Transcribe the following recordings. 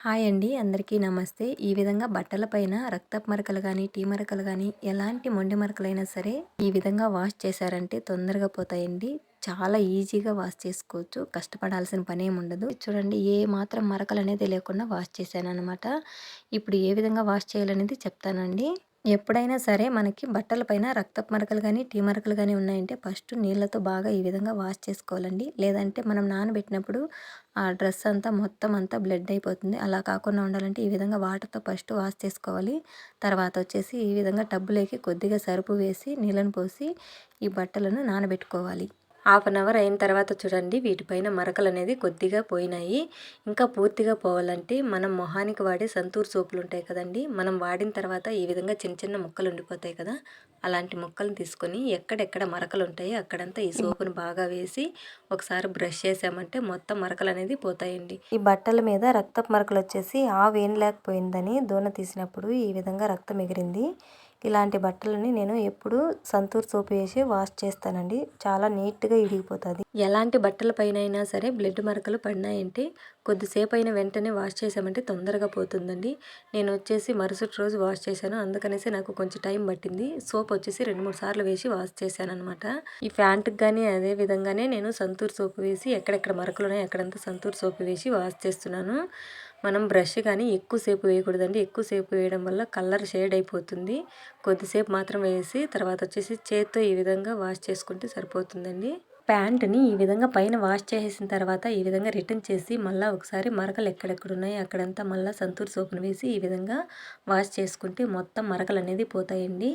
Hi అండి. అందరికీ నమస్తే. ఈ విధంగా బట్టలపైన రక్తపు మరకలు కానీ టీ మరకలు కానీ ఎలాంటి మొండి మరకలైనా సరే ఈ విధంగా వాష్ చేశారంటే తొందరగా పోతాయండి. చాలా ఈజీగా వాష్ చేసుకోవచ్చు. కష్టపడాల్సిన పని ఏమి ఉండదు. చూడండి ఏ మాత్రం మరకలు అనేది లేకుండా వాష్ చేశాను అనమాట ఇప్పుడు ఏ విధంగా వాష్ చేయాలనేది చెప్తానండి. ఎప్పుడైనా సరే మనకి బట్టల పైన రక్తపు మరకలు కానీ టీ మరకలు కానీ ఉన్నాయంటే ఫస్ట్ నీళ్ళతో బాగా ఈ విధంగా వాష్ చేసుకోవాలండి. లేదంటే మనం నానబెట్టినప్పుడు ఆ డ్రెస్ అంతా మొత్తం అంతా బ్లడ్ అయిపోతుంది. అలా కాకుండా ఉండాలంటే ఈ విధంగా వాటర్తో ఫస్ట్ వాష్ చేసుకోవాలి. తర్వాత వచ్చేసి ఈ విధంగా టబ్బులోకి కొద్దిగా సరుపు వేసి నీళ్ళను పోసి ఈ బట్టలను నానబెట్టుకోవాలి. హాఫ్ అన్ అవర్ అయిన తర్వాత చూడండి వీటిపైన మరకలు అనేది కొద్దిగా పోయినాయి. ఇంకా పూర్తిగా పోవాలంటే మనం మొహానికి వాడే సంతూర్ సోపులు ఉంటాయి కదండి మనం వాడిన తర్వాత ఈ విధంగా చిన్న చిన్న ముక్కలు ఉండిపోతాయి కదా. అలాంటి ముక్కలను తీసుకొని ఎక్కడెక్కడ మరకలు ఉంటాయో అక్కడంతా ఈ సోపును బాగా వేసి ఒకసారి బ్రష్ చేసామంటే మొత్తం మరకలు అనేది పోతాయండి. ఈ బట్టల మీద రక్తపు మరకలు వచ్చేసి ఆవు ఏం లేకపోయిందని దూన తీసినప్పుడు ఈ విధంగా రక్తం ఎగిరింది. ఇలాంటి బట్టలని నేను ఎప్పుడు సంతూర్ సోప్ వేసి వాష్ చేస్తానండి. చాలా నీట్గా ఇడిగిపోతుంది. ఎలాంటి బట్టల పైన అయినా సరే బ్లడ్ మరకలు పడినాయంటే కొద్దిసేపు అయిన వెంటనే వాష్ చేసామంటే తొందరగా పోతుందండి. నేను వచ్చేసి మరుసటి రోజు వాష్ చేశాను. అందుకనేసి నాకు కొంచెం టైం పట్టింది. సోప్ వచ్చేసి రెండు మూడు సార్లు వేసి వాష్ చేశాను అనమాట ఈ ఫ్యాంట్కి కానీ అదే విధంగానే నేను సంతూర్ సోప్ వేసి ఎక్కడెక్కడ మరకలు ఉన్నాయో అక్కడంతా సంతూర్ సోప్ వేసి వాష్ చేస్తున్నాను. మనం బ్రష్ కానీ ఎక్కువసేపు వేయకూడదండి. ఎక్కువసేపు వేయడం వల్ల కలర్ షేడ్ అయిపోతుంది. కొద్దిసేపు మాత్రం వేసి తర్వాత వచ్చేసి చేత్తో ఈ విధంగా వాష్ చేసుకుంటే సరిపోతుందండి. ప్యాంట్ని ఈ విధంగా పైన వాష్ చేసేసిన తర్వాత ఈ విధంగా రిటర్న్ చేసి మళ్ళీ ఒకసారి మరకలు ఎక్కడెక్కడ ఉన్నాయి అక్కడంతా మళ్ళీ సంతూర్ సోపును వేసి ఈ విధంగా వాష్ చేసుకుంటే మొత్తం మరకలు అనేది పోతాయండి.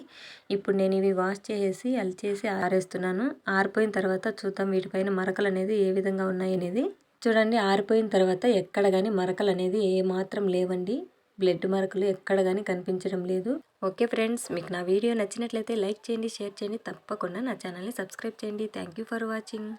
ఇప్పుడు నేను ఇవి వాష్ చేసేసి అలిచేసి ఆరేస్తున్నాను. ఆరిపోయిన తర్వాత చూద్దాం వీటిపైన మరకలు అనేది ఏ విధంగా ఉన్నాయి అనేది చూడండి ఆరిపోయిన తర్వాత ఎక్కడ కానీ మరకలు అనేది ఏమాత్రం లేవండి. బ్లడ్ మరకలు ఎక్కడ కానీ కనిపించడం లేదు. ఓకే ఫ్రెండ్స్ మీకు నా వీడియో నచ్చినట్లయితే లైక్ చేయండి షేర్ చేయండి. తప్పకుండా నా ఛానల్ని సబ్స్క్రైబ్ చేయండి. Thank for watching.